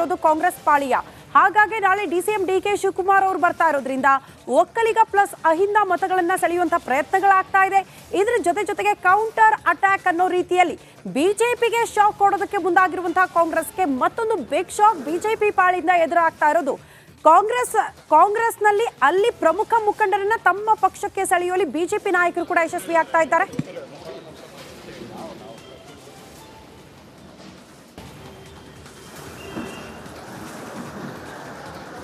ಮಾಡಿರೋದು ಕಾಂಗ್ರೆಸ್ ಪಾಳಿಯ. ಹಾಗಾಗಿ ನಾಳೆ D C M D K Shivakumar ಅವರು ಬರ್ತಾ ಇರೋದ್ರಿಂದ ಒಕ್ಕಲಿಗ ಪ್ಲಸ್ ಅಹಿಂದ ಮತಗಳನ್ನ ಸೆಳೆಯುವಂತ ಪ್ರಯತ್ನಗಳಾಗ್ತಾ ಇದೆ. ಇದ್ರ ಜೊತೆ ಜೊತೆಗೆ ಕೌಂಟರ್ ಅಟ್ಯಾಕ್ ಅನ್ನೋ ರೀತಿಯಲ್ಲಿ ಬಿಜೆಪಿಗೆ ಶಾಕ್ ಕೊಡೋದಕ್ಕೆ ಮುಂದಾಗಿರುವಂತಹ ಕಾಂಗ್ರೆಸ್ಗೆ ಮತ್ತೊಂದು ಬಿಗ್ ಶಾಕ್ ಬಿಜೆಪಿ ಪಾಳಿಯಿಂದ ಎದುರಾಗ್ತಾ ಇರೋದು. ಕಾಂಗ್ರೆಸ್, ಕಾಂಗ್ರೆಸ್ನಲ್ಲಿ ಅಲ್ಲಿ ಪ್ರಮುಖ ಮುಖಂಡರನ್ನ ತಮ್ಮ ಪಕ್ಷಕ್ಕೆ ಸೆಳೆಯುವಲ್ಲಿ ಬಿಜೆಪಿ ನಾಯಕರು ಕೂಡ ಯಶಸ್ವಿ ಆಗ್ತಾ ಇದ್ದಾರೆ.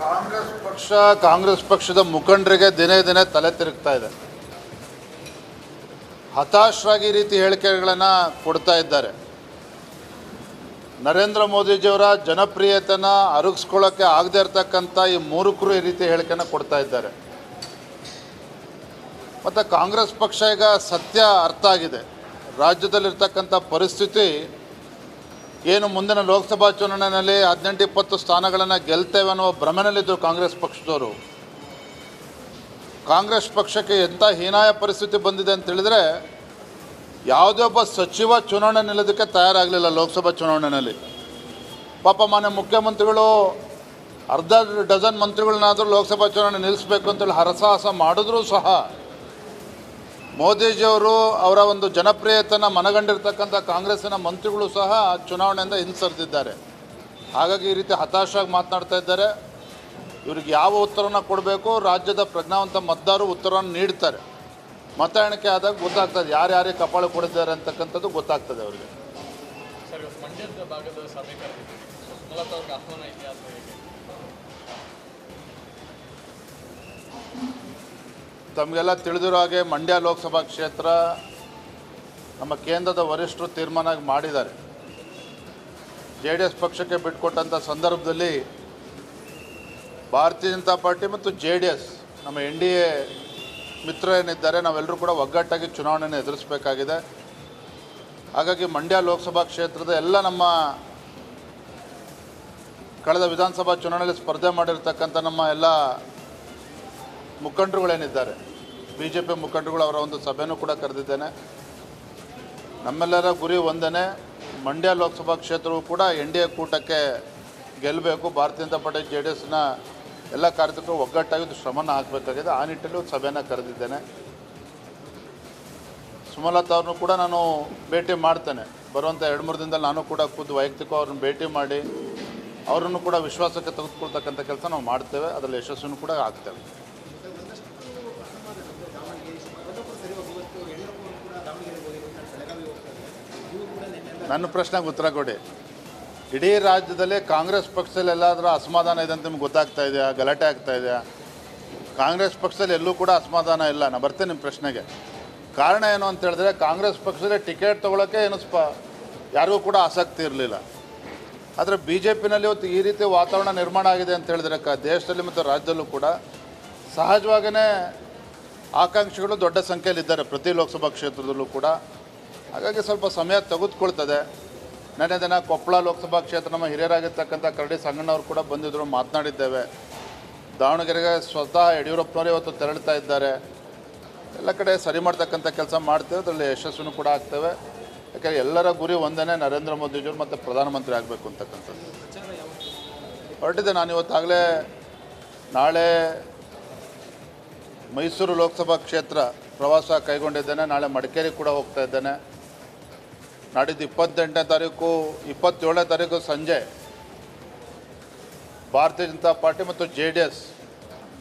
ಕಾಂಗ್ರೆಸ್ ಪಕ್ಷ, ಕಾಂಗ್ರೆಸ್ ಪಕ್ಷದ ಮುಖಂಡರಿಗೆ ದಿನೇ ದಿನೇ ತಲೆ ತಿರುಗ್ತಾ ಇದೆ. ಹತಾಶರಾಗಿ ರೀತಿ ಹೇಳಿಕೆಗಳನ್ನು ಕೊಡ್ತಾ ಇದ್ದಾರೆ. ನರೇಂದ್ರ ಮೋದಿಜಿಯವರ ಜನಪ್ರಿಯತೆನ ಅರಗಿಸ್ಕೊಳ್ಳೋಕ್ಕೆ ಆಗದೇ ಇರತಕ್ಕಂಥ ಈ ಮೂರುಕರು ಈ ರೀತಿ ಹೇಳಿಕೆನ ಕೊಡ್ತಾ ಇದ್ದಾರೆ. ಮತ್ತು ಕಾಂಗ್ರೆಸ್ ಪಕ್ಷ ಈಗ ಸತ್ಯ ಅರ್ಥ ಆಗಿದೆ. ರಾಜ್ಯದಲ್ಲಿರ್ತಕ್ಕಂಥ ಪರಿಸ್ಥಿತಿ ಏನು ಮುಂದಿನ ಲೋಕಸಭಾ ಚುನಾವಣೆಯಲ್ಲಿ ಹದಿನೆಂಟು ಇಪ್ಪತ್ತು ಸ್ಥಾನಗಳನ್ನು ಗೆಲ್ತೇವೆ ಅನ್ನೋ ಭ್ರಮೆನಲ್ಲಿದ್ದರು ಕಾಂಗ್ರೆಸ್ ಪಕ್ಷದವರು. ಕಾಂಗ್ರೆಸ್ ಪಕ್ಷಕ್ಕೆ ಎಂಥ ಹೀನಾಯ ಪರಿಸ್ಥಿತಿ ಬಂದಿದೆ ಅಂತ ಹೇಳಿದರೆ, ಯಾವುದೇ ಒಬ್ಬ ಸಚಿವ ಚುನಾವಣೆ ನಿಲ್ಲೋದಕ್ಕೆ ತಯಾರಾಗಲಿಲ್ಲ ಲೋಕಸಭಾ ಚುನಾವಣೆಯಲ್ಲಿ. ಪಾಪ ಮಾನ್ಯ ಮುಖ್ಯಮಂತ್ರಿಗಳು, ಅರ್ಧ ಡಜನ್ ಮಂತ್ರಿಗಳನ್ನಾದರೂ ಲೋಕಸಭಾ ಚುನಾವಣೆ ನಿಲ್ಲಿಸಬೇಕು ಅಂತೇಳಿ ಹರಸಾಹಸ ಮಾಡಿದ್ರೂ ಸಹ ಮೋದಿಜಿಯವರು ಅವರ ಒಂದು ಜನಪ್ರಿಯತನ ಮನಗಂಡಿರ್ತಕ್ಕಂಥ ಕಾಂಗ್ರೆಸ್ಸಿನ ಮಂತ್ರಿಗಳು ಸಹ ಚುನಾವಣೆಯಿಂದ ಹಿಂಸರಿದಿದ್ದಾರೆ. ಹಾಗಾಗಿ ಈ ರೀತಿ ಹತಾಶಾಗಿ ಮಾತನಾಡ್ತಾ ಇದ್ದಾರೆ. ಇವ್ರಿಗೆ ಯಾವ ಉತ್ತರವನ್ನು ಕೊಡಬೇಕು? ರಾಜ್ಯದ ಪ್ರಜ್ಞಾವಂತ ಮತದಾರರು ಉತ್ತರವನ್ನು ನೀಡ್ತಾರೆ. ಮತ ಎಣಿಕೆ ಆದಾಗ ಗೊತ್ತಾಗ್ತದೆ ಯಾರ್ಯಾರಿಗೆ ಕಪಾಳು ಕೊಡಿದ್ದಾರೆ ಅಂತಕ್ಕಂಥದ್ದು ಗೊತ್ತಾಗ್ತದೆ ಅವರಿಗೆ ಸರ್ ಇವತ್ತು ಮಂಡ್ಯದ ಭಾಗದ ಸಭೆ ಕರೆದಿದ್ದೀವಿ ಸುಮಲತಾ ಅವ್ರಿಗೆ ಆಹ್ವಾನ ಇದೆಯಾ ಅಥವಾ ಹೇಗೆ ತಮಗೆಲ್ಲ ತಿಳಿದಿರೋ ಹಾಗೆ ಮಂಡ್ಯ ಲೋಕಸಭಾ ಕ್ಷೇತ್ರ ನಮ್ಮ ಕೇಂದ್ರದ ವರಿಷ್ಠರು ತೀರ್ಮಾನ ಮಾಡಿದ್ದಾರೆ. ಜೆ ಡಿ ಎಸ್ ಪಕ್ಷಕ್ಕೆ ಬಿಟ್ಕೊಟ್ಟಂಥ ಸಂದರ್ಭದಲ್ಲಿ ಭಾರತೀಯ ಜನತಾ ಪಾರ್ಟಿ ಮತ್ತು ಜೆ ಡಿ ಎಸ್ ನಮ್ಮ ಎನ್ ಡಿ ಎ ಮಿತ್ರ ಏನಿದ್ದಾರೆ ನಾವೆಲ್ಲರೂ ಕೂಡ ಒಗ್ಗಟ್ಟಾಗಿ ಚುನಾವಣೆಯನ್ನು ಎದುರಿಸಬೇಕಾಗಿದೆ. ಹಾಗಾಗಿ ಮಂಡ್ಯ ಲೋಕಸಭಾ ಕ್ಷೇತ್ರದ ಎಲ್ಲ ನಮ್ಮ ಕಳೆದ ವಿಧಾನಸಭಾ ಚುನಾವಣೆಯಲ್ಲಿ ಸ್ಪರ್ಧೆ ಮಾಡಿರ್ತಕ್ಕಂಥ ನಮ್ಮ ಎಲ್ಲ ಮುಖಂಡರುಗಳೇನಿದ್ದಾರೆ ಬಿ ಜೆ ಪಿ ಮುಖಂಡರುಗಳು ಅವರ ಒಂದು ಸಭೆನೂ ಕೂಡ ಕರೆದಿದ್ದೇನೆ. ನಮ್ಮೆಲ್ಲರ ಗುರಿ ಒಂದನೇ, ಮಂಡ್ಯ ಲೋಕಸಭಾ ಕ್ಷೇತ್ರವು ಕೂಡ ಎನ್ ಡಿ ಎ ಕೂಟಕ್ಕೆ ಗೆಲ್ಲಬೇಕು ಭಾರತೀಯ ಜನತಾ ಪಾರ್ಟಿ ಜೆ ಡಿ ಎಸ್ನ ಎಲ್ಲ ಕಾರ್ಯಕರ್ತರು ಒಗ್ಗಟ್ಟಾಗಿ ಶ್ರಮನ ಹಾಕಬೇಕಾಗಿದೆ. ಆ ನಿಟ್ಟಿನಲ್ಲಿ ಸಭೆಯನ್ನು ಕರೆದಿದ್ದೇನೆ. ಸುಮಲತಾ ಅವ್ರನ್ನು ಕೂಡ ನಾನು ಭೇಟಿ ಮಾಡ್ತೇನೆ. ಬರುವಂಥ ಎರಡು ಮೂರು ದಿನದಲ್ಲಿ ನಾನು ಕೂಡ ಖುದ್ದು ವೈಯಕ್ತಿಕ ಅವ್ರನ್ನ ಭೇಟಿ ಮಾಡಿ, ಅವರನ್ನು ಕೂಡ ವಿಶ್ವಾಸಕ್ಕೆ ತೆಗೆದುಕೊಳ್ತಕ್ಕಂಥ ಕೆಲಸ ನಾವು ಮಾಡ್ತೇವೆ. ಅದರಲ್ಲಿ ಯಶಸ್ಸನ್ನು ಕೂಡ ಆಗ್ತೇವೆ ನನ್ನ ಪ್ರಶ್ನೆಗೆ ಉತ್ತರ ಕೊಡಿ. ಇಡೀ ರಾಜ್ಯದಲ್ಲಿ ಕಾಂಗ್ರೆಸ್ ಪಕ್ಷದಲ್ಲಿ ಎಲ್ಲಾದರೂ ಅಸಮಾಧಾನ ಇದೆ ಅಂತ ನಿಮ್ಗೆ ಗೊತ್ತಾಗ್ತಾ ಇದೆಯಾ? ಗಲಾಟೆ ಆಗ್ತಾ ಇದೆಯಾ? ಕಾಂಗ್ರೆಸ್ ಪಕ್ಷದಲ್ಲಿ ಎಲ್ಲೂ ಕೂಡ ಅಸಮಾಧಾನ ಇಲ್ಲ. ನಾನು ಬರ್ತೇನೆ ನಿಮ್ಮ ಪ್ರಶ್ನೆಗೆ. ಕಾರಣ ಏನು ಅಂತ ಹೇಳಿದ್ರೆ ಕಾಂಗ್ರೆಸ್ ಪಕ್ಷದಲ್ಲಿ ಟಿಕೆಟ್ ತೊಗೊಳಕ್ಕೆ ಏನು ಸ್ಪ, ಯಾರಿಗೂ ಕೂಡ ಆಸಕ್ತಿ ಇರಲಿಲ್ಲ. ಆದರೆ ಬಿ ಜೆ ಪಿನಲ್ಲಿ ಇವತ್ತು ಈ ರೀತಿ ವಾತಾವರಣ ನಿರ್ಮಾಣ ಆಗಿದೆ ಅಂತ ಹೇಳಿದ್ರೆ ಕ, ದೇಶದಲ್ಲಿ ಮತ್ತು ರಾಜ್ಯದಲ್ಲೂ ಕೂಡ ಸಹಜವಾಗಿಯೇ ಆಕಾಂಕ್ಷಿಗಳು ದೊಡ್ಡ ಸಂಖ್ಯೆಯಲ್ಲಿದ್ದಾರೆ. ಪ್ರತಿ ಲೋಕಸಭಾ ಕ್ಷೇತ್ರದಲ್ಲೂ ಕೂಡ ಹಾಗಾಗಿ ಸ್ವಲ್ಪ ಸಮಯ ತೆಗೆದುಕೊಳ್ತದೆ. ನೆನ್ನೆ ದಿನ ಕೊಪ್ಪಳ ಲೋಕಸಭಾ ಕ್ಷೇತ್ರ ನಮ್ಮ ಹಿರಿಯರಾಗಿರ್ತಕ್ಕಂಥ ಕರಡಿ ಸಂಗಣ್ಣವರು ಕೂಡ ಬಂದಿದ್ದರು ಮಾತನಾಡಿದ್ದೇವೆ. ದಾವಣಗೆರೆಗೆ ಸ್ವತಃ ಯಡಿಯೂರಪ್ಪನವರೇ ಇವತ್ತು ತೆರಳ್ತಾ ಇದ್ದಾರೆ. ಎಲ್ಲ ಕಡೆ ಸರಿ ಮಾಡ್ತಕ್ಕಂಥ ಕೆಲಸ ಮಾಡ್ತೇವೆ, ಅದರಲ್ಲಿ ಯಶಸ್ಸನ್ನು ಕೂಡ ಆಗ್ತೇವೆ. ಯಾಕೆಂದರೆ ಎಲ್ಲರ ಗುರಿ ಒಂದೇ ನರೇಂದ್ರ ಮೋದಿಜಿಯವರು ಮತ್ತು ಪ್ರಧಾನಮಂತ್ರಿ ಆಗಬೇಕು ಅಂತಕ್ಕಂಥದ್ದು. ಹೊರಟಿದೆ ನಾನು ಇವತ್ತಾಗಲೇ. ನಾಳೆ ಮೈಸೂರು ಲೋಕಸಭಾ ಕ್ಷೇತ್ರ ಪ್ರವಾಸ ಕೈಗೊಂಡಿದ್ದೇನೆ, ನಾಳೆ ಮಡಿಕೇರಿ ಕೂಡ ಹೋಗ್ತಾ ಇದ್ದೇನೆ. ನಾಡಿದ್ದು ಇಪ್ಪತ್ತೆಂಟನೇ ತಾರೀಕು, ಇಪ್ಪತ್ತೇಳನೇ ತಾರೀಕು ಸಂಜೆ ಭಾರತೀಯ ಜನತಾ ಪಾರ್ಟಿ ಮತ್ತು ಜೆ ಡಿ ಎಸ್,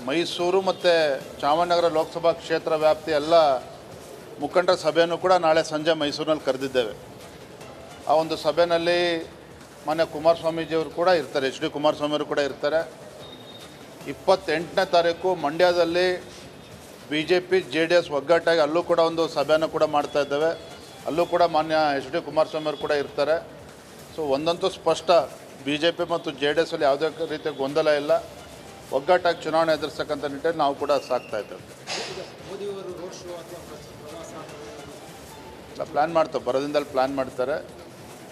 ಮೈಸೂರು ಮತ್ತು ಚಾಮರಾಜನಗರ ಲೋಕಸಭಾ ಕ್ಷೇತ್ರ ವ್ಯಾಪ್ತಿ ಎಲ್ಲ ಮುಖಂಡರ ಸಭೆಯನ್ನು ಕೂಡ ನಾಳೆ ಸಂಜೆ ಮೈಸೂರಿನಲ್ಲಿ ಕರೆದಿದ್ದೇವೆ. ಆ ಒಂದು ಸಭೆಯಲ್ಲಿ ಮಾನ್ಯ ಕುಮಾರಸ್ವಾಮೀಜಿಯವರು ಕೂಡ ಇರ್ತಾರೆ, ಎಚ್ ಡಿ ಕುಮಾರಸ್ವಾಮಿಯವರು ಕೂಡ ಇರ್ತಾರೆ. ಇಪ್ಪತ್ತೆಂಟನೇ ತಾರೀಕು ಮಂಡ್ಯದಲ್ಲಿ B J P, J D S ಒಗ್ಗಟ್ಟಾಗಿ ಅಲ್ಲೂ ಕೂಡ ಒಂದು ಸಭೆಯನ್ನು ಕೂಡ ಮಾಡ್ತಾ ಇದ್ದೇವೆ. ಅಲ್ಲೂ ಕೂಡ ಮಾನ್ಯ ಎಚ್ ಡಿ ಕುಮಾರಸ್ವಾಮಿ ಅವರು ಕೂಡ ಇರ್ತಾರೆ. ಸೊ ಒಂದಂತೂ ಸ್ಪಷ್ಟ ಬಿ ಜೆ ಪಿ ಮತ್ತು ಜೆ ಡಿ ಎಸ್ ಅಲ್ಲಿ ಯಾವುದೇ ರೀತಿಯ ಗೊಂದಲ ಇಲ್ಲ. ಒಗ್ಗಟ್ಟಾಗಿ ಚುನಾವಣೆ ಎದುರಿಸ್ತಕ್ಕಂಥ ನಿಟ್ಟಿನಲ್ಲಿ ನಾವು ಕೂಡ ಸಾಕ್ತಾ ಇದ್ದೇವೆ. ಪ್ಲ್ಯಾನ್ ಮಾಡ್ತೇವೆ, ಬರೋದಿಂದಲೇ ಪ್ಲ್ಯಾನ್ ಮಾಡ್ತಾರೆ.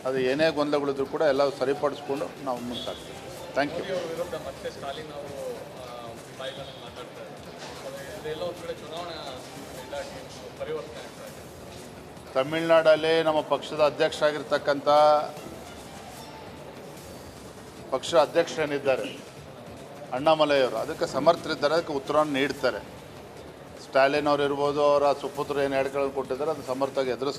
ಅದು ಏನೇ ಗೊಂದಲಗಳಿದ್ರು ಕೂಡ ಎಲ್ಲ ಸರಿಪಡಿಸ್ಕೊಂಡು ನಾವು ಮುಂದಾಗ್ತೀವಿ. ಥ್ಯಾಂಕ್ ಯು ಚುನಾವಣಾ ತಮಿಳ್ನಾಡಲ್ಲಿ ನಮ್ಮ ಪಕ್ಷದ ಅಧ್ಯಕ್ಷರಾಗಿರ್ತಕ್ಕಂಥ ಪಕ್ಷ ಅಧ್ಯಕ್ಷರೇನಿದ್ದಾರೆ ಅಣ್ಣಾಮಲೈಯವರು. ಅದಕ್ಕೆ ಸಮರ್ಥರಿದ್ದಾರೆ, ಅದಕ್ಕೆ ಉತ್ತರವನ್ನು ನೀಡ್ತಾರೆ. ಸ್ಟಾಲಿನ್ ಅವರು ಇರ್ಬೋದು, ಅವರ ಸುಪುತ್ರ ಏನು ಹೇಳ್ಕೊಳ್ಳಿ ಕೊಟ್ಟಿದ್ದಾರೆ ಅದು ಸಮರ್ಥವಾಗಿ ಎದುರಿಸ್ತಾರೆ.